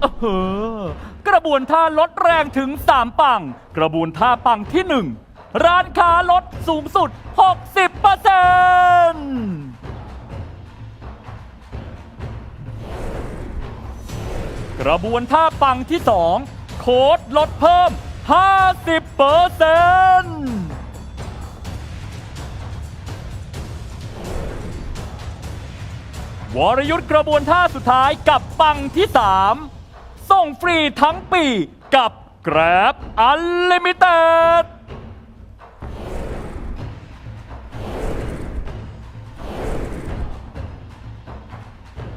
เออกระบวนท่าลดแรงถึง 3 ปัง กระบวนท่าปังที่ 1 ร้านค้าลดสูงสุด 60%กระบวนท่าปังที่ 2 โค้ดลดเพิ่ม 50เปอร์เซ็นต์วรยุทธ์กระบวนท่าสุดท้ายกับปังที่ 3 ส่งฟรีทั้งปีกับ Grab Unlimited